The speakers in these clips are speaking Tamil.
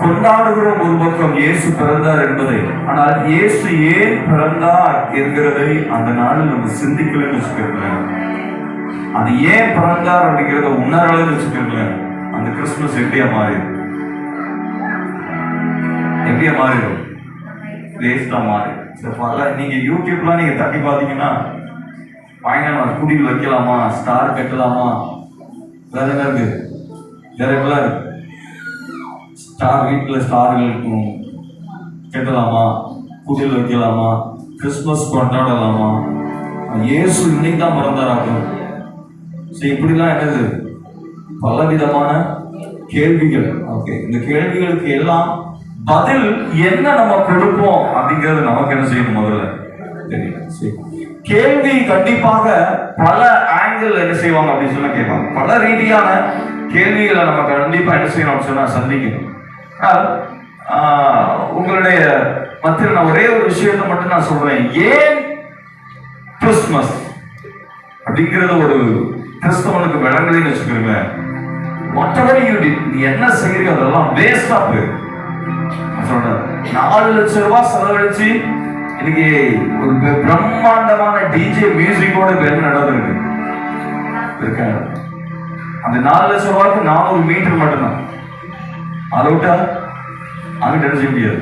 கொண்டாடுகிறோம் ஒரு பக்கம் இயேசு பிறந்தார் என்பதை. ஆனால் இயேசு ஏன் பிறந்தார் என்கிறதை அந்த நாளில் நம்ம சிந்திக்கலன்னு வச்சுக்கிறோங்களேன் அது ஏன் பிறந்தார் அப்படிங்கிறத உணரலன்னு வச்சுக்கிறோங்களேன் அந்த கிறிஸ்துமஸ் எப்படியா மாறிடும்? எப்படியா மாறிடும்? வேஸ்டா மாறி பல நீங்க யூடியூப்லாம் நீங்க தட்டி பார்த்தீங்கன்னா பயங்கரமா குடில் வைக்கலாமா ஸ்டார் கட்டலாமா? வேற என்ன இருக்கு? வேற இருக்கு? ஸ்டார் வீட்டில் ஸ்டார்கள் இருக்கும். புதில் வைக்கலாமா? கிறிஸ்மஸ் கொண்டாடலாமா? இயேசு இன்னைக்கு தான் பிறந்தாராக்கும். ஸோ இப்படிலாம் என்னது? பலவிதமான கேள்விகள். ஓகே இந்த கேள்விகளுக்கு எல்லாம் பதில் என்ன நம்ம கொடுப்போம் அப்படிங்கிறது நமக்கு என்ன செய்யணும் முதல்ல? சரி. கேள்வி கண்டிப்பாக பல ஆங்கிள் என்ன செய்வாங்க அப்படின்னு சொன்னா கேட்பாங்க. பல ரீதியான கேள்விகளை நம்ம கண்டிப்பா என்ன செய்யணும் அப்படின்னு சொன்னா சந்திக்கணும். உங்களுடைய மத்தியில் நான் ஒரே ஒரு விஷயத்தை மட்டும் நான் சொல்றேன். ஏன் கிறிஸ்துமஸ்? அப்படிங்கிறது ஒரு கிறிஸ்தவனுக்கு விளங்கலைன்னு வச்சுக்கிறீங்க மற்றபடி நீ என்ன செய்யறீங்க அதெல்லாம் வேஸ்டா போயிரு. சொல்றேன் நாலு லட்சம் ரூபாய் செலவழிச்சு இன்னைக்கு ஒரு பிரம்மாண்டமான டிஜே மியூசிக்கோட பேர் நடந்திருக்கு. இருக்க அந்த நாலு லட்சம் ரூபாய்க்கு நானூறு மீட்டர் மட்டும்தான். அதை விட்டா அங்கிட்ட என்ன செய்ய முடியாது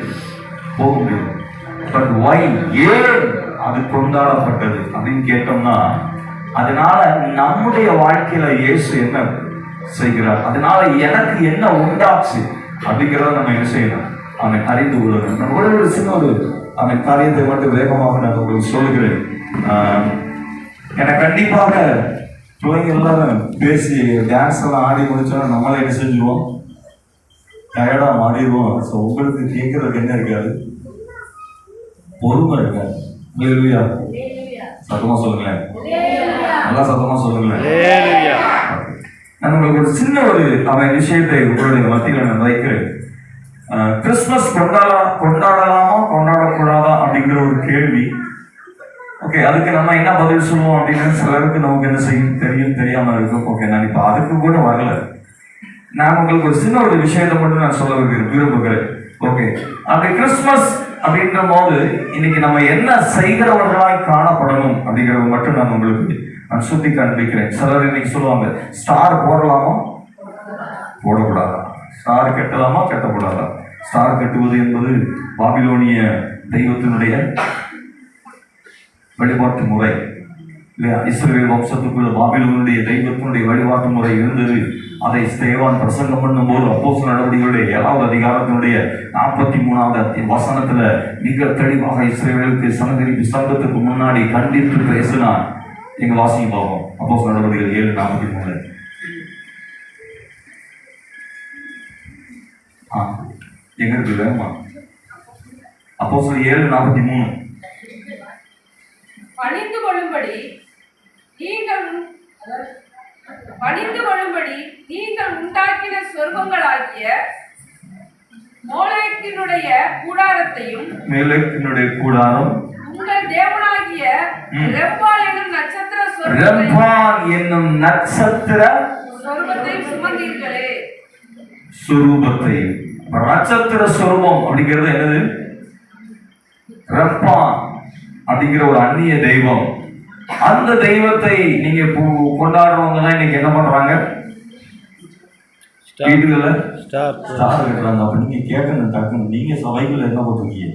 போக முடியாது பட் வை ஏன் அது கொண்டாடப்பட்டது அப்படின்னு கேட்டோம்னா அதனால நம்முடைய வாழ்க்கையில இயேசு என்ன செய்கிறார்? அதனால எனக்கு என்ன உண்டாச்சு? அப்படிங்கிறத நம்ம என்ன செய்யணும்? அவனை அறிந்து கொள்ளணும். நான் ஒரே ஒரு சின்ன ஒரு அவன் காரியத்தை மட்டும் வேகமாக நான் உங்களுக்கு சொல்லுகிறேன். எனக்கு கண்டிப்பாக பிள்ளைங்க எல்லாரும் பேசி டான்ஸ் எல்லாம் ஆடி முடிச்சோன்னா நம்மளே என்ன செஞ்சுருவோம்? டயர்டா மாறிடுவோம் ஸோ உங்களுக்கு கேட்கறதுக்கு என்ன இருக்காது? பொறுமை இருக்காது. இல்லையா சத்தமா சொல்லுங்களேன். நல்லா சத்தமா சொல்லுங்களேன். நான் உங்களுக்கு ஒரு சின்ன ஒரு அவன் விஷயத்தை உங்களுடைய மத்தியில் நான் வைக்கிறேன். ஆஹ், கிறிஸ்துமஸ் கொண்டாட கொண்டாடலாமா கொண்டாடக்கூடாதா அப்படிங்கிற ஒரு கேள்வி. ஓகே அதுக்கு நம்ம என்ன பதில் சொல்லுவோம் அப்படின்னு சிலருக்கு நமக்கு என்ன செய்யும்? தெரியும் தெரியாம இருக்கும். ஓகே நான் இப்ப அதுக்கு கூட வரல. நான் உங்களுக்கு ஒரு சின்ன ஒரு விஷயத்தை மட்டும் நான் சொல்ல விரும்புகிறேன் விரும்புகிறேன். ஓகே அப்படி கிறிஸ்துமஸ் அப்படின்ற போது இன்னைக்கு நம்ம என்ன செய்கிறவர்களாய் காணப்படணும் அப்படிங்கிறத மட்டும் நான் உங்களுக்கு நான் சுத்தி காண்பிக்கிறேன். சிலர் இன்னைக்கு சொல்லுவாங்க ஸ்டார் போடலாமா? போடக்கூடாதா? ஸ்டார் கட்டலாமா கட்டக்கூடாதா? ஸ்டார் கட்டுவது என்பது பாபிலோனிய தெய்வத்தினுடைய வழிபாட்டு முறை. இல்லையா? இஸ்ரேல் வம்சத்துக்குள்ள பாபிலோனுடைய தெய்வத்தினுடைய வழிபாட்டு முறை இருந்தது. அதை ஸ்தேவான் பிரசங்கம் பண்ணும்போது அப்போஸ் நடவடிக்கைகளுடைய ஏழாவது அதிகாரத்தினுடைய நாற்பத்தி மூணாவது வசனத்துல மிக தெளிவாக இஸ்ரேலுக்கு சனகரிப்பு சங்கத்துக்கு முன்னாடி கண்டித்து பேசினான் எங்க வாசிங்க பார்ப்போம் அப்போஸ் நடவடிக்கைகள் ஏழு நாற்பத்தி மூணு. ஆ எங்க இருக்கு வேகமா அப்போஸ் ஏழு நாற்பத்தி மூணு. பணிந்து கொள்ளும்படி நீங்கள் உண்- அதாவது, பணிந்து கொள்ளும்படி நீங்கள் உண்டாக்கின சொர்க்கங்களாகிய மோலேக்கினுடைய கூடாரத்தையும் மேலத்தினுடைய கூடாரம். உங்கள் தேவனாகிய. ரெப்பால் என்னும் நட்சத்திர ரம்பான் என்னும் நட்சத்திர சொர்க்கத்தை சுமந்தீர்களே. சுரூபத்தை. நட்சத்திர சுரூபம் அப்படிங்கிறது என்னது? ரப்பான் அப்படிங்கிற ஒரு அந்நிய தெய்வம். அந்த தெய்வத்தை நீங்க கொண்டாடுறவங்க தான் இன்னைக்கு என்ன பண்றாங்க? வீடுகள்ல ஸ்டார் கட்டுறாங்க அப்ப நீங்க கேட்கணும் டக்குன்னு. நீங்க சபைக்குள்ள என்ன போட்டிருக்கீங்க?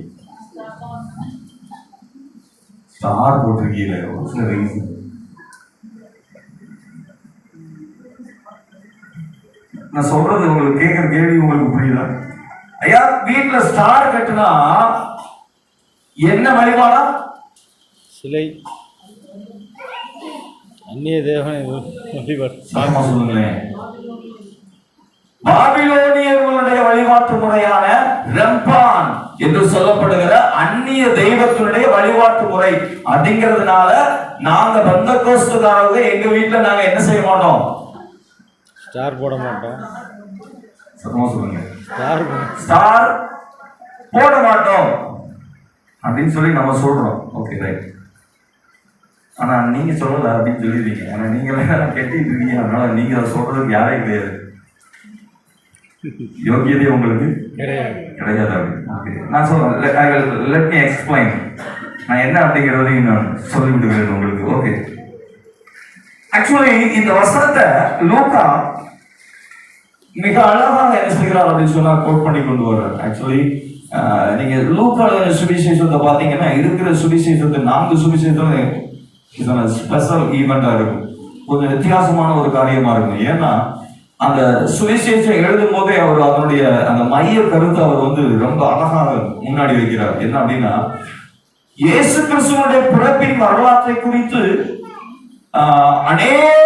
ஸ்டார் போட்டிருக்கீங்க ஒரு சில ரீசன் நான் சொல்றது உங்களுக்கு கேட்கிற கேள்வி உங்களுக்கு புரியுதா? ஐயா வீட்டுல ஸ்டார் கட்டுனா என்ன வழிபாடா? சிலை. அந்நிய தேவனை பாபிலோனியர்களுடைய வழிபாட்டு முறையான ரம்பான் என்று சொல்லப்படுகிற அந்நிய தெய்வத்தினுடைய வழிபாட்டு முறை அப்படிங்கிறதுனால நாங்க பந்த கோஸ்துக்காரங்க எங்க வீட்டுல நாங்க என்ன செய்ய மாட்டோம்? ஸ்டார் போட மாட்டோம். ஸ்டார் ஸ்டார் போட மாட்டோம் அப்படின்னு சொல்லி நம்ம சொல்றோம். ஓகே ரைட் ஆனா நீங்க சொல்லல அப்படின்னு சொல்லிடுவீங்க ஆனா நீங்க எல்லாம் கெட்டிட்டு இருக்கீங்க. அதனால நீங்க அதை சொல்றதுக்கு யாரே கிடையாது. யோகியதை உங்களுக்கு கிடையாது. Okay. நான் சொல்றேன். லெட் மீ எக்ஸ்பிளைன் நான் என்ன அப்படிங்கிறதையும் நான் சொல்லி விடுகிறேன் உங்களுக்கு. ஓகே ஆக்சுவலி இந்த வசனத்தை லூக்கா மிக அழகாக என்ன செய்கிறார் அப்படின்னு சொன்னா கோட் பண்ணி கொண்டு வர்றார். ஆக்சுவலி நீங்க லூக்கா எழுதின சுவிசேஷத்தை பாத்தீங்கன்னா இருக்கிற சுவிசேஷத்தை நான்கு சுவிசேஷம் ஸ்பெஷல் ஈவெண்ட்டாக இருக்கும். கொஞ்சம் வித்தியாசமான ஒரு காரியமா இருக்கும். ஏன்னா அந்த சுவிசேஷம் எழுதும் போதே அவர் அதனுடைய அந்த மைய கருத்தை அவர் வந்து ரொம்ப அழகாக முன்னாடி வைக்கிறார். என்ன அப்படின்னா இயேசு கிறிஸ்துவனுடைய பிறப்பின் வரலாற்றை குறித்து ஆஹ், அநேகர்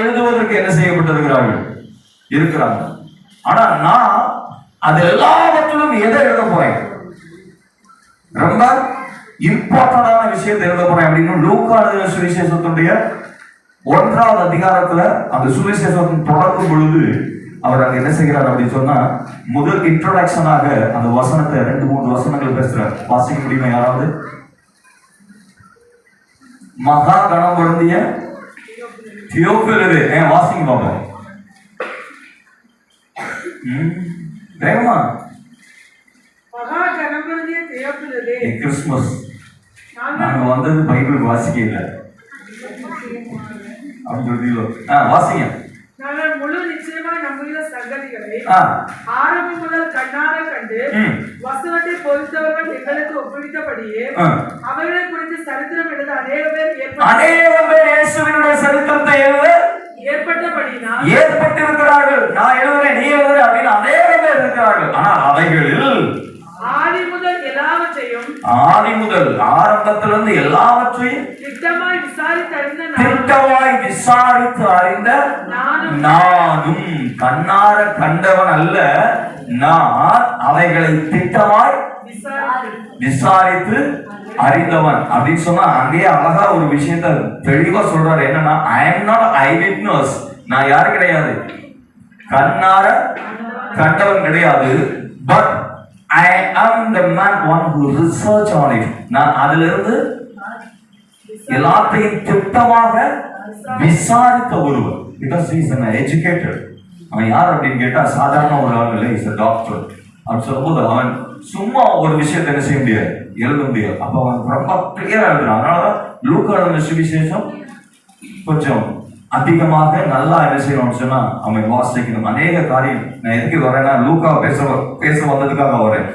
எழுதுவதற்கு என்ன செய்யப்பட்டிருக்கிறார்கள்? இருக்கிறாங்க. ஆனா நான் அது எல்லாவற்றிலும் எதை எழுத போறேன்? ரொம்ப இம்பார்ட்டன்டான விஷயத்தை எழுத போறேன் அப்படின்னு லூக்கா எழுதின சுவிசேஷத்துடைய ஒன்றாவது அதிகாரத்துல அந்த சுவிசேஷத்தின் தொடங்கும் பொழுது அவர் அங்க என்ன செய்கிறார் அப்படின்னு சொன்னா முதல் இன்ட்ரோடக்ஷனாக அந்த வசனத்தை ரெண்டு மூணு வசனங்கள் பேசுறார். வாசிக்க முடியுமா யாராவது? மகா கணம் பொருந்திய தியோப்பிலரு ஏன் வாசிங்க பாப்போம். வேகமா. மகா ஏ, கிறிஸ்துமஸ். நாங்கள் நாங்க வந்தது பைபிள் வாசிக்க இல்லை அப்படின்னு சொல்றீங்களோ? ஆ வாசிங்க. நாங்கள் முழு நிச்சயமாய் நம்புகிற சங்கதிகளை ஆரம்பம் முதல் கண்ணார கண்டு வசனத்தை பொறுத்தவர்கள் எங்களுக்கு ஒப்புவித்தபடியே. அவர்களை குறித்து சரித்திரம் எழுத அநேக பேர் அநேக பேர் இயேசுவினுடைய சரித்திரத்தை எழுத ஏற்பட்டபடினால் ஏற்பட்டிருக்கிறார்கள். நான் எழுதுறேன் நீ எழுதுற அப்படின்னு அநேக பேர் இருக்கிறார்கள். ஆனால் அவைகளில் ஆதி முதல் ஆரம்பத்திலிருந்து எல்லாவற்றையும் திட்டமாய் விசாரித்து அறிந்த நானும் கண்ணார கண்டவன் அல்ல. நான் அவைகளை திட்டமாய் விசாரி விசாரித்து அறிந்தவன் அப்படின்னு சொன்னா அங்கேயே அழகா ஒரு விஷயத்த தெளிவா சொல்றாரு. என்னன்னா I am not eye witness நான் யாரு கிடையாது? கண்ணார கண்டவன் கிடையாது. But I am the man one who research on it நான் அதிலிருந்து எல்லாத்தையும் திட்டமாக விசாரித்த ஒருவர். பிகாஸ் இஸ் அன் எஜுகேட்டட் அவன் யார் அப்படின்னு கேட்டால் சாதாரண ஒரு ஆள் இல்லை இஸ் டாக்டர் அப்படின்னு சொல்லும்போது அவன் சும்மா ஒரு விஷயத்தை என்ன செய்ய முடியாது? எழுத முடியாது. அப்போ அவன் ரொம்ப கிளியராக எழுதுறான் அதனால தான் எழுதின சுவிசேஷம் கொஞ்சம் அதிகமாக நல்லா என்ன செய்யணும்னு சொன்னா அவன் வாசிக்கணும் அநேக காரியம். நான் எதுக்கு வரேன்னா லூக்கா பேச பேச வந்ததுக்காக வரேன்.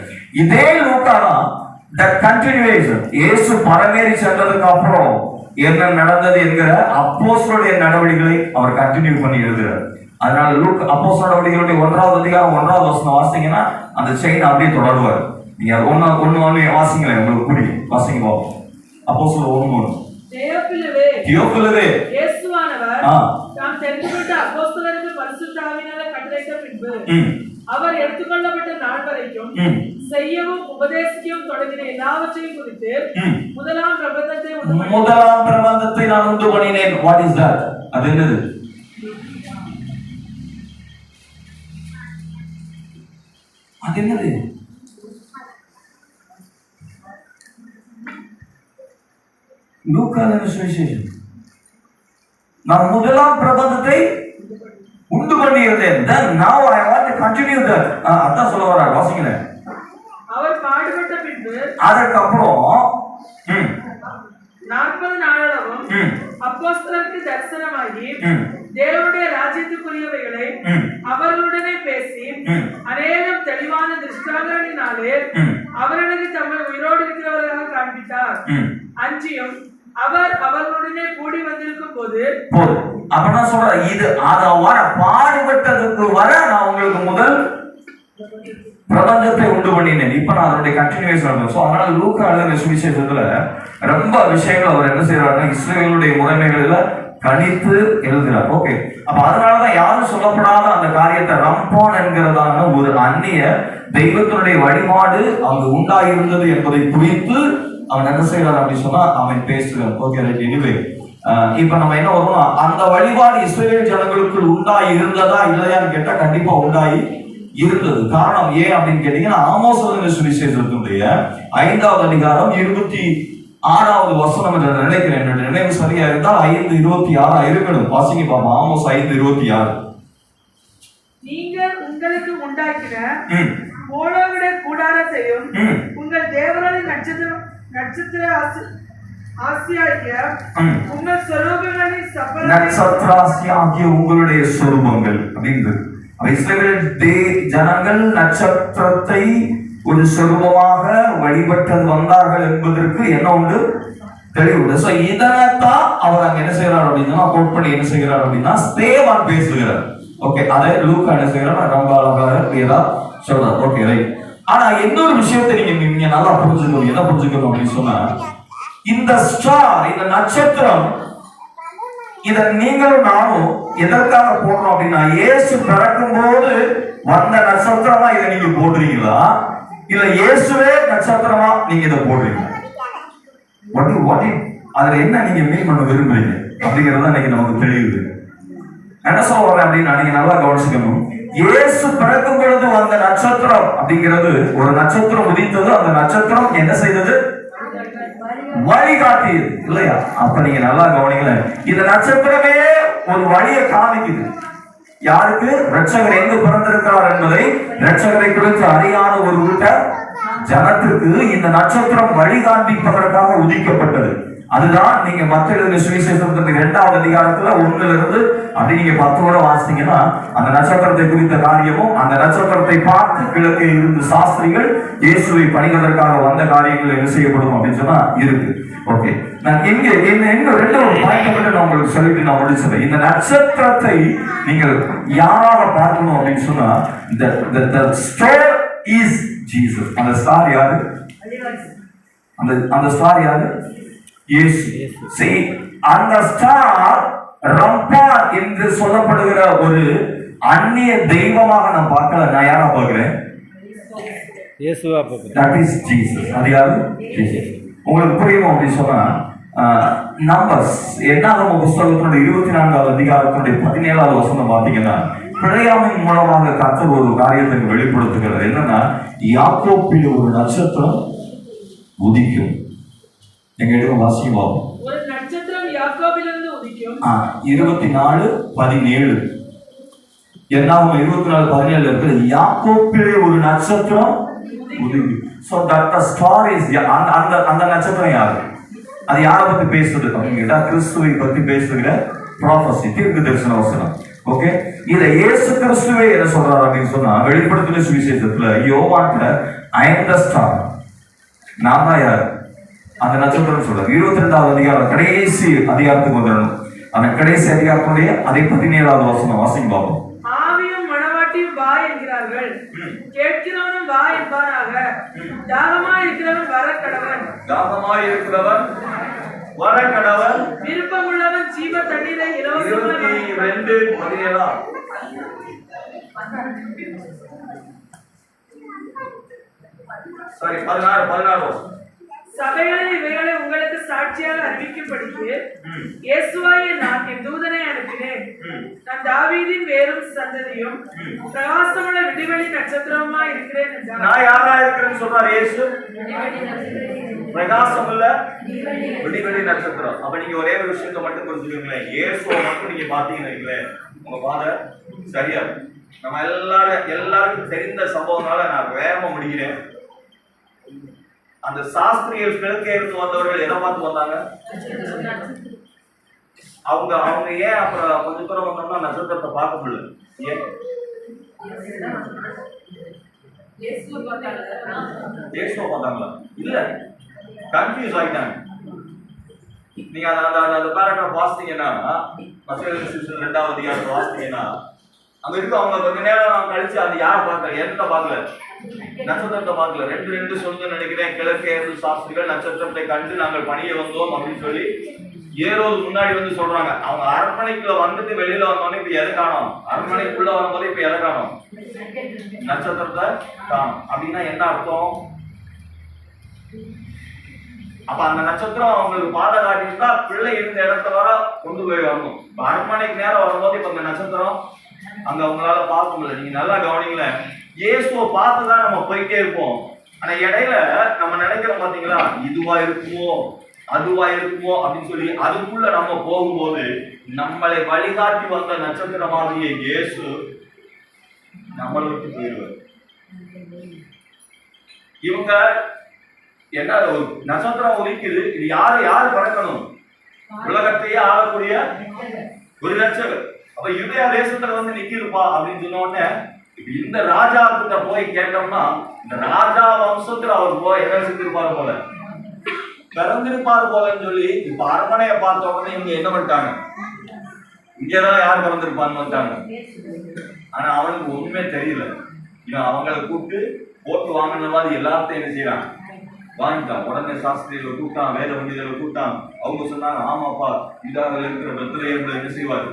இதே லூக்கா தான் த கண்டினியூவேஷன் இயேசு பரமேறி சென்றதுக்கு அப்புறம் என்ன நடந்தது என்கிற அப்போஸ்தலருடைய நடவடிக்கைகளை அவர் கண்டினியூ பண்ணி எழுதுறார். அதனால லூக் அப்போஸ் நடவடிக்கைகளுடைய ஒன்றாவது அதிகாரம் ஒன்றாவது வசனம் வாசிங்கன்னா அந்த செயின் அப்படியே தொடருவார். நீங்க அது ஒண்ணு ஒண்ணு ஒண்ணு வாசிங்களேன் உங்களுக்கு புரியும். வாசிங்க பாப்போம் அப்போஸ்தலர் ஒண்ணு ஒண்ணு தியோப்பிலவே ஆ தாம் தெரிந்து கொண்ட அப்போஸ்தலருக்கு பரிசுத்தாவினால கட்டளையிட்ட பின்பு அவர் எடுத்துக்கொள்ளப்பட்ட நாள் வரைக்கும் செய்யவும் உபதேசிக்கவும் தொடங்கின எல்லாவற்றையும் குறித்து முதலாம் பிரபந்தத்தை முதலாம் பிரபந்தத்தை நான் உண்டு பண்ணினேன் வாட் இஸ் தட் அது என்னது அது என்னது லூக்கான சுவிசேஷம் நான் முதலாம் பிரபந்தத்தை உண்டு பண்ணியிருந்தேன். That. ஆ, அதான் சொல்ல வர வாசிங்களேன் அவர் பாடுபட்ட பின்பு அதற்கப்புறம் நாற்பது நாளளவும் அப்போஸ்தலருக்கு தரிசனமாகி தேவனுடைய ராஜ்யத்துக்குரியவைகளை அவர்களுடனே பேசி. அநேகம் தெளிவான திருஷ்டாங்களினாலே ம். அவர்களுக்கு தம்மை உயிரோடு இருக்கிறவர்களாக காண்பித்தார். அஞ்சியும் அவர் அவர்களுடனே கூடி வந்திருக்கும் போது அப்ப நான் சொல்றேன் இது அத வர பாடுபட்டதுக்கு வர நான் உங்களுக்கு முதல் பிரபஞ்சத்தை உண்டு பண்ணினேன். இப்ப நான் அதனுடைய கண்டினியூஷன் சோ அதனால லூக்கா எழுதின சுவிசேஷத்துல ரொம்ப விஷயங்கள் அவர் என்ன செய்யறாருன்னா இஸ்ரேலுடைய முறைமைகள்ல கணித்து எழுதுகிறார் ஓகே அப்ப அதனாலதான் யாரும் சொல்லப்படாத அந்த காரியத்தை ரம்பான் என்கிறதான ஒரு அந்நிய தெய்வத்தினுடைய வழிபாடு அங்கு உண்டாயிருந்தது என்பதை குறித்து அவன் என்ன செய்யறான் அப்படின்னு சொன்னா அவன் பேசுகிறான். ஓகே ரைட் எனிவே இப்ப நம்ம என்ன வரும்னா அந்த வழிபாடு இஸ்ரேல் ஜனங்களுக்குள் உண்டாகி இருந்ததா இல்லையான்னு கேட்டா கண்டிப்பா உண்டாகி இருந்தது. காரணம் ஏன் அப்படின்னு கேட்டீங்கன்னா ஆமோசன சுவிசேஷத்தினுடைய ஐந்தாவது அதிகாரம் இருபத்தி ஆறாவது வசனம் என்று நினைக்கிறேன். என்னுடைய நினைவு சரியா இருந்தால் ஐந்து இருபத்தி ஆறா இருக்கணும் வாசிங்க பாப்பா ஆமோஸ் ஐந்து இருபத்தி ஆறு. நீங்கள் உங்களுக்கு உண்டாக்கின கூடாரத்தையும் உங்கள் தேவராளின் நட்சத்திரம் நட்சத்திர ஆசி ஆசியாகிய ம். உங்கள் சொரூபங்களின் சபலத்தை நட்சத்திராசி ஆகிய உங்களுடைய சொரூபங்கள் அப்படின்றது அப்ப இஸ்ரவேல் தே ஜனங்கள் நட்சத்திரத்தை ஒரு சொரூபமாக வழிபட்டது வந்தார்கள் என்பதற்கு என்ன உண்டு? தெளிவு சோ இதனைத்தான் அவர் அங்க என்ன செய்யறார் அப்படின்னா கோட் பண்ணி என்ன செய்கிறார் அப்படின்னா ஸ்தேவான் பேசுகிறார். ஓகே அதை லூக்கா என்ன செய்யறார் ரொம்ப அழகாக சொல்றார். ஓகே ரைட் ஆனா இன்னொரு விஷயத்தை நீங்க நீங்க நல்லா புரிஞ்சுக்கணும். என்ன புரிஞ்சுக்கணும் அப்படின்னு சொன்னா இந்த ஸ்டார் இந்த நட்சத்திரம் இத நீங்களும் நானும் எதற்காக போடுறோம் அப்படின்னா இயேசு பிறக்கும் போது வந்த நட்சத்திரமா இதை நீங்க போடுறீங்களா? இல்ல இயேசுவே நட்சத்திரமா நீங்க இதை போடுறீங்களா? வாட் வாட் அதுல என்ன நீங்க மீன் பண்ண விரும்புறீங்க? அப்படிங்கறத இன்னைக்கு நமக்கு தெரியுது. என்ன சொல்ல வரேன் அப்படின்னா நீங்க நல்லா கவனிச்சுக்கணும். இயேசு பிறக்கும் பொழுது வந்த நட்சத்திரம் அப்படிங்கிறது ஒரு நட்சத்திரம் உதித்தது அந்த நட்சத்திரம் என்ன செய்தது? வழிகாட்டியது. இல்லையா? அப்ப நீங்க நல்லா கவனிக்கல இந்த நட்சத்திரமே ஒரு வழியை காமிக்குது. யாருக்கு? ரட்சகர் எங்கு பிறந்திருக்கிறார் என்பதை ரட்சகரை குறித்து அறியான ஒரு கூட்ட ஜனத்திற்கு இந்த நட்சத்திரம் வழி காண்பிப்பதற்காக உதிக்கப்பட்டது. அதுதான் நீங்க மற்ற எழுதின சுவிசேஷத்தின் இரண்டாவது அதிகாரத்துல ஒண்ணுல இருந்து அப்படி நீங்க பத்தோட வாசித்தீங்கன்னா அந்த நட்சத்திரத்தை குறித்த காரியமும் அந்த நட்சத்திரத்தை பார்த்து கிழக்கே இருந்து சாஸ்திரிகள் இயேசுவை பணிவதற்காக வந்த காரியங்கள் என்ன செய்யப்படும் அப்படின்னு சொன்னா இருக்கு. ஓகே நான் எங்க என்ன எங்க ரெண்டு ஒரு பாயிண்ட் மட்டும் நான் உங்களுக்கு சொல்லிட்டு நான் முடிச்சது இந்த நட்சத்திரத்தை நீங்கள் யாராக பார்க்கணும் அப்படின்னு சொன்னா the star is Jesus. அந்த ஸ்டார் யாரு? அந்த அந்த ஸ்டார் யாரு? இயேசு. See, அந்த ஸ்டார் ரம்பா என்று சொல்லப்படுகிற ஒரு அந்நிய தெய்வமாக நான் பார்க்கல. நான் யாரா பார்க்கிறேன்? இயேசுவா பார்க்குறேன் தட் இஸ் ஜீசஸ் அது யாரு? உங்களுக்கு புரியும் அப்படின்னு சொன்னா? நம்பர்ஸ் என்னாகம புஸ்தகத்தினுடைய இருபத்தி நான்காவது அதிகாரத்தினுடைய பதினேழாவது வசனம் பார்த்தீங்கன்னா பிழையாமையின் மூலமாக கர்த்தர் ஒரு காரியத்தை வெளிப்படுத்துகிறது என்னன்னா யாக்கோப்பில் ஒரு நட்சத்திரம் உதிக்கும். எங்க வாசியம் பார்ப்போம் ஒரு நட்சத்திரம் யாக்கோபிலிருந்து உதிக்கும். ஆ, இருபத்தி நாலு பதினேழு. என்னாகும் இருபத்தி நாலு பதினேழுல இருக்கு யாக்கோப்பிலே ஒரு நட்சத்திரம் உதிக்கும். So that the star is அந்த அந்த அந்த நட்சத்திரம் யாரு? அது யாரை பத்தி பேசுது அப்படின்னு கேட்டா கிறிஸ்துவை பத்தி பேசுகிற ப்ராஃபஸி தீர்க்க தரிசன வசனம். ஓகே இத இயேசு கிறிஸ்துவே என்ன சொல்றாரு அப்படின்னு சொன்னா வெளிப்படுத்தின சுவிசேஷத்துல யோவான்ல ஐ த ஸ்டார் நான் தான் யார்? அந்த நட்சத்திரம் சொல்றாரு இருபத்தி ரெண்டாவது அதிகாரம் கடைசி அதிகாரத்துக்கு வந்துடணும். அந்த கடைசி அதிகாரத்துடைய அதே பதினேழாவது வசனம் வாசிங்க மணவாட்டியும் வா என்கிறார்கள். கேட்கிறவனும் வா என்பாராக. தாகமா இருக்கிறவன் வர கடவன் தாகமாய் இருக்கிறவன் வர கடவன் விருப்பமுள்ளவன் ஜீவ தண்ணீரை இருபத்தி ரெண்டு பதினேழா சாரி பதினாறு பதினாறு வருஷம் சபைகளில் இவைகளை உங்களுக்கு சாட்சியாக அறிவிக்கும்படிக்கு இயேசுவாய நான் என் தூதனை அனுப்பினேன். நான் தாவீதின் வேரும் சந்ததியும் பிரகாசமுள்ள விடிவெளி நட்சத்திரமா இருக்கிறேன் என்றார். நான் யாரா இருக்கிறேன்னு சொல்றாரு இயேசு? பிரகாசம் இல்ல விடிவெளி நட்சத்திரம். அப்ப நீங்க ஒரே ஒரு விஷயத்தை மட்டும் புரிஞ்சுக்கோங்களேன். இயேசுவை மட்டும் நீங்க பாத்தீங்கன்னு உங்க பாதை சரியா. நம்ம எல்லாரும் எல்லாருக்கும் தெரிந்த சம்பவம்னால நான் வேகமா முடிக்கிறேன். அந்த சாஸ்திரியர் கிழக்கே இருந்து வந்தவர்கள் எதை பார்த்து வந்தாங்க? அவங்க அவங்க ஏன் அப்புறம் கொஞ்ச தூரம் வந்தோம்னா நட்சத்திரத்தை பார்க்க முடியல? ஏன்? பார்த்தாங்களா? இல்ல. கன்ஃபியூஸ் ஆகிட்டாங்க நீங்க அந்த அந்த அந்த- அந்த பேராகிராஃப் வாசித்தீங்கன்னா ரெண்டாவது அதிகாரத்தை வாசித்தீங்கன்னா அங்க இருக்க அவங்க கொஞ்ச நேரம் நான் கழிச்சு அது யாரை பார்க்கல? எந்த பார்க்கல? நட்சத்திரத்தை பார்க்கல. ரெண்டு ரெண்டு சொல்லுங்க நினைக்கிறேன். கிழக்கு இருந்து சாஸ்திரிகள் நட்சத்திரத்தை கண்டு நாங்கள் பணிய வந்தோம் அப்படின்னு சொல்லி ஏறோது முன்னாடி வந்து சொல்றாங்க. அவங்க அரண்மனைக்குள்ள வந்துட்டு வெளியில வந்தோடனே இப்ப எதை காணும்? அரண்மனைக்குள்ள வரும்போது இப்ப எதை காணும்? நட்சத்திரத்தை காணும். அப்படின்னா என்ன அர்த்தம்? அப்ப அந்த நட்சத்திரம் அவங்களுக்கு பாதை காட்டிட்டு பிள்ளை இருந்த இடத்த வர கொண்டு போய் வரணும். அரண்மனைக்கு நேரம் வரும்போது இப்ப அந்த நட்சத்திரம் அங்க அவங்களால பார்க்க முடியல. நீங்க நல்லா கவனிங்களேன். இயேசுவை பார்த்து தான் நம்ம போயிட்டே இருப்போம். ஆனா இடையில நம்ம நினைக்கிறோம் பாத்தீங்களா இதுவா இருக்குமோ அதுவா இருக்குமோ அப்படின்னு சொல்லி அதுக்குள்ள நம்ம போகும்போது நம்மளை வழிகாட்டி வந்த நட்சத்திரமாகிய இயேசு நம்மளை விட்டு போயிடுவார். இவங்க என்ன ஒரு நட்சத்திரம் ஒலிக்குது இது யாரு யாரு பறக்கணும் உலகத்தையே ஆளக்கூடிய ஒரு லட்சம் அப்ப யுதயா தேசத்துல வந்து நிக்கிருப்பா அப்படின்னு சொன்ன உடனே இந்த ராஜா கிட்ட போய் கேட்டோம்னா இந்த ராஜா வம்சத்துல அவர் போய் என்ன செஞ்சிருப்பாரு போல? பிறந்திருப்பாரு போலன்னு சொல்லி இப்ப அரண்மனையை பார்த்த உடனே இவங்க என்ன பண்ணிட்டாங்க? இங்கதான் யார் பிறந்திருப்பான்னு வந்துட்டாங்க. ஆனா அவனுக்கு ஒண்ணுமே தெரியல. இவன் அவங்கள கூப்பிட்டு போட்டு வாங்கின மாதிரி எல்லாத்தையும் என்ன செய்யறான்? வாங்கிட்டான். உடனே சாஸ்திரிகளை கூப்பிட்டான் வேத பண்டிதர்களை கூப்பிட்டான். அவங்க சொன்னாங்க ஆமாப்பா இதாக இருக்கிற பெத்தலையர்களை என்ன செய்வார்?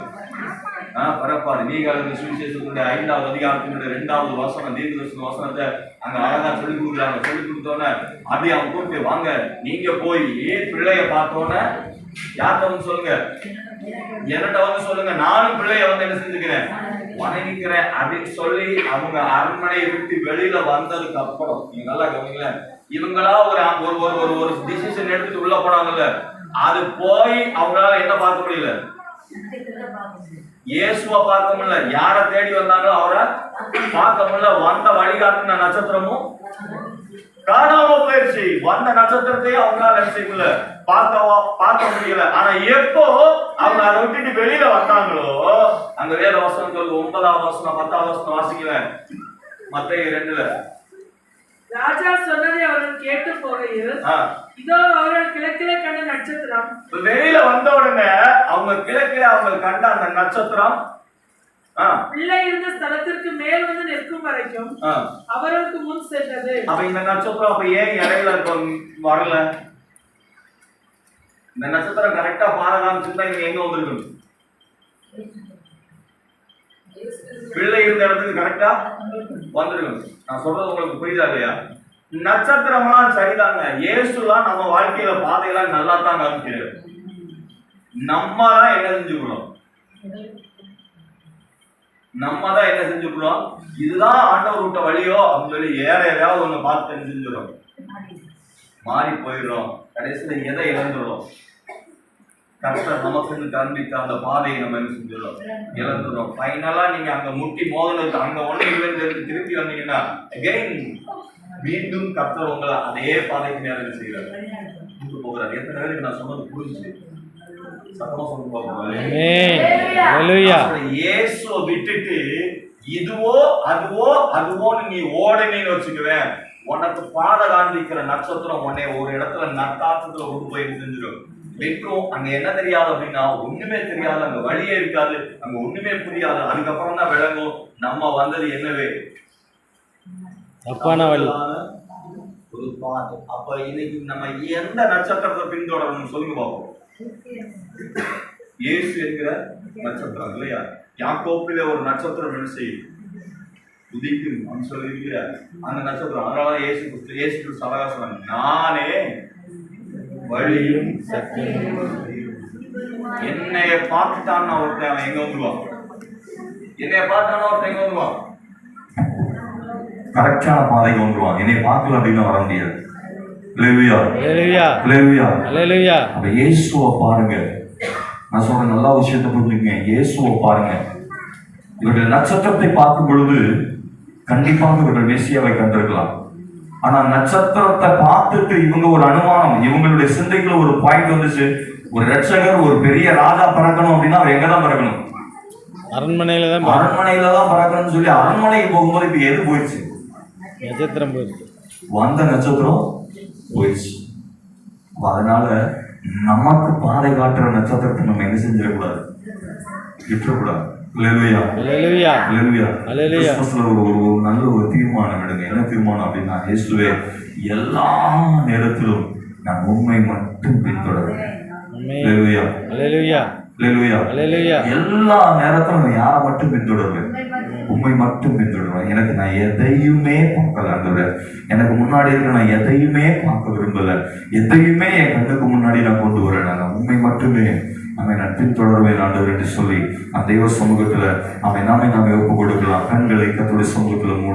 பரப்பாரு நீங்க சுவிசேஷத்துடைய ஐந்தாவது அதிகாரத்தினுடைய ரெண்டாவது வசனம் தீர்க்கதர்சன வசனத்தை அங்க அழகா சொல்லி கொடுக்குறாங்க. சொல்லி கொடுத்தோன்னே அப்படி அவன் கூப்பிட்டு வாங்க நீங்க போய் பிள்ளைய பார்த்தோன்னே யார்கிட்ட வந்து சொல்லுங்க? என்னட்ட வந்து சொல்லுங்க. நானும் பிள்ளைய வந்து என்ன செஞ்சுக்கிறேன்? வணங்கிக்கிறேன். அப்படின்னு சொல்லி அவங்க அரண்மனையை விட்டு வெளியில வந்ததுக்கு அப்புறம் நீங்க நல்லா கவனிங்களேன் இவங்களா ஒரு ஒரு ஒரு ஒரு ஒரு டிசிஷன் எடுத்துட்டு உள்ள போனாங்கல்ல அது போய் அவங்களால என்ன பார்க்க முடியல? இயேசுவை பார்க்க முடியல. யாரை தேடி வந்தாங்களோ அவரை பார்க்க முடியல. வந்த வழிகாட்டின நட்சத்திரமும் காணாம போயிடுச்சு வந்த நட்சத்திரத்தையும் அவங்களால என்ன பார்க்கவா பார்க்க முடியல. ஆனா எப்போ அவங்க அதை விட்டுட்டு வெளியில வந்தாங்களோ அந்த வேத வசனங்கள் சொல்லு ஒன்பதாம் வசனம் பத்தாம் வசனம் வாசிக்கல மத்திய ரெண்டுல. ராஜா சொன்னதை அவர்கள் கேட்டு போகையில். இதோ அவர்கள் கிழக்கிலே கண்ட நட்சத்திரம். வெளியில வந்த உடனே அவங்க கிழக்கில அவங்க கண்ட அந்த நட்சத்திரம் பிள்ளை இருந்த ஸ்தலத்திற்கு மேல் வந்து நிற்கும் வரைக்கும் ஆ. அவர்களுக்கு முன் சென்றது. அப்ப இந்த நட்சத்திரம் அப்ப ஏன் இடையில வரல? இந்த நட்சத்திரம் கரெக்டா பாத காமிச்சிருந்தா இங்க எங்க வந்திருக்கணும் பிள்ளை இருந்த இடத்துக்கு கரெக்டா வந்துடும் நான் சொல்றது உங்களுக்கு புரியுதா இல்லையா? நட்சத்திரம்லாம் சரிதாங்க. இயேசுலாம் நம்ம வாழ்க்கையில பாதையெல்லாம் நல்லா தான் காமிக்கிறாரு. நம்ம தான் என்ன செஞ்சுக்கணும் நம்ம தான் என்ன செஞ்சுக்கிறோம்? இதுதான் ஆண்டவர் விட்ட வழியோ? அப்படின்னு சொல்லி ஏற ஏதாவது ஒண்ணு பார்த்து என்ன செஞ்சிடும் மாறி போயிடும் கடைசியில எதை இழந்துடும் கர்த்தர் நமக்கு காண்பித்த அந்த பாதையை நம்ம என்ன செஞ்சிடும் இழந்துடும் ஃபைனலா நீங்க அங்க முட்டி மோதலுக்கு அங்க ஒண்ணு இல்லைன்னு தெரிஞ்சு திருப்பி வந்தீங்கன்னா again மீண்டும் கர்த்தர் உங்களை அதே பாதைக்கு நேரம் செய்கிறார் கூட்டு போகிறார். எத்தனை பேருக்கு நான் சொன்னது புரிஞ்சுச்சு சத்தமா சொல்லுங்க இயேசுவை விட்டுட்டு இதுவோ அதுவோ அதுவோன்னு நீ ஓடினேன்னு வச்சுக்குவேன். உனக்கு பாத காண்பிக்கிற நட்சத்திரம் உன்னை ஒரு இடத்துல நட்டாசத்துல கொண்டு போய் செஞ்சிடும்? விட்டுரும் அங்க என்ன தெரியாது அப்படின்னா ஒண்ணுமே தெரியாது. அங்க வழியே இருக்காது. அங்க ஒண்ணுமே புரியாது. அதுக்கப்புறம் தான் விளங்கும். நம்ம வந்தது என்னவே? தப்பான வழி. ஒரு பாதை அப்ப இன்னைக்கு நம்ம எந்த நட்சத்திரத்தை பின்தொடரணும் சொல்லுங்க பாப்போம். இயேசு என்கிற நட்சத்திரம் இல்லையா? யாக்கோப்பில ஒரு நட்சத்திரம் என்ன செய்யும்? உதிக்கும் அப்படின்னு சொல்லி அந்த நட்சத்திரம். அதனால இயேசு கிறிஸ்து இயேசு கிறிஸ்து அழகா சொன்னாங்க நானே வழியும் சக்தியும். என்னைய பார்த்துட்டான்னு ஒருத்தன் அவன் எங்க வந்துருவான் என்னைய பார்த்தான ஒருத்தன் எங்க வந்துருவான் கரெக்டான பாதைக்கு வந்துருவான் என்னை பார்க்கல அப்படின்னு வர முடியாது. அப்ப இயேசுவை பாருங்க. நான் சொல்ற நல்ல விஷயத்தை புரிஞ்சுங்க இயேசுவை பாருங்க. இவர்கள் நட்சத்திரத்தை பார்க்கும் பொழுது கண்டிப்பாக இவர்கள் மேசியாவை கண்டிருக்கலாம். ஆனா நட்சத்திரத்தை பார்த்துட்டு இவங்க ஒரு அனுமானம் இவங்களுடைய சிந்தைக்குள்ள ஒரு பாயிண்ட் வந்துச்சு. ஒரு ரட்சகர் ஒரு பெரிய ராஜா பிறக்கணும் அப்படின்னா அவர் எங்க தான் பிறக்கணும்? அரண்மனையில தான் அரண்மனையில தான் பிறக்கணும்னு சொல்லி அரண்மனைக்கு போகும்போது இப்ப எது போயிடுச்சு? நட்சத்திரம் போயிருக்கு வந்த நட்சத்திரம் போயிடுச்சு. அதனால நமக்கு பாதை காட்டுற நட்சத்திரத்தை நம்ம என்ன செஞ்சிடக்கூடாது? விட்டுறக்கூடாது. ஒரு நல்ல ஒரு தீர்மானம் எடுங்க. என்ன தீர்மானம் அப்படின்னா இயேசுவே எல்லா நேரத்திலும் நான் உண்மை மட்டும் ஹalleluya எல்லா நேரத்திலும் நான் யாரை மட்டும் பின்தொடர்றேன் உண்மை மட்டும் பின்தொடர்வேன். எனக்கு நான் எதையுமே பார்க்கல ஆண்டவரே எனக்கு முன்னாடி இருக்க நான் எதையுமே பார்க்க விரும்பல. எதையுமே என் கண்ணுக்கு முன்னாடி நான் கொண்டு வரேன் நான் உண்மை மட்டுமே அவன் நட்பின் தொடர்பை ஆண்டவர் என்று சொல்லி அந்த தெய்வ சமூகத்தில் அவன் நாமே நாமே ஒப்பு கொடுக்கலாம் கண்களை கத்தோட சமூகத்தில் மூடி